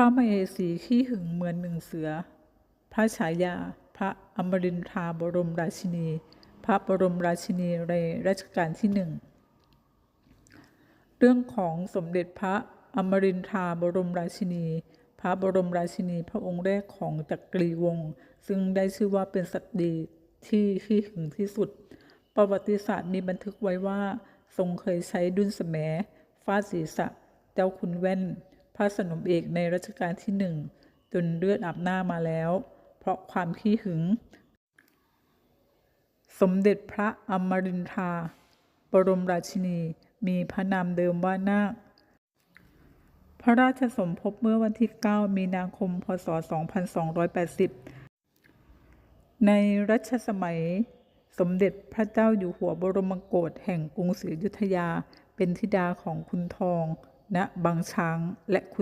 พระมเหสีขี้หึงเหมือนหนึ่งเสือ พระฉายา พระอมรินทราบรมราชินี พระบรมราชินีในรัชกาลที่หนึ่งเรื่องของสมเด็จพระอมรินทราบรมราชินี พระบรมราชินีพระองค์แรกของจักรีวงศ์ซึ่งได้ชื่อว่าเป็นสตรีที่ขี้หึงที่สุด ประวัติศาสตร์มีบันทึกไว้ว่า ทรงเคยใช้ดุลสแสมฟาดศีรษะ เจ้าคุณแว่น พระสนมเอกในรัชกาลที่หนึ่งจนเลือดอาบหน้ามาแล้ว เพราะความขี้หึง สมเด็จพระอมรินทราบรมราชินีมีพระนามเดิมว่านาค พระราชสมภพเมื่อวันที่ 9 มีนาคม พศ 2280 ในรัชสมัยสมเด็จพระเจ้าอยู่หัวบรมโกศแห่งกรุงศรีอยุธยาเป็นธิดาของคุณทอง ณบางช้างและคุณ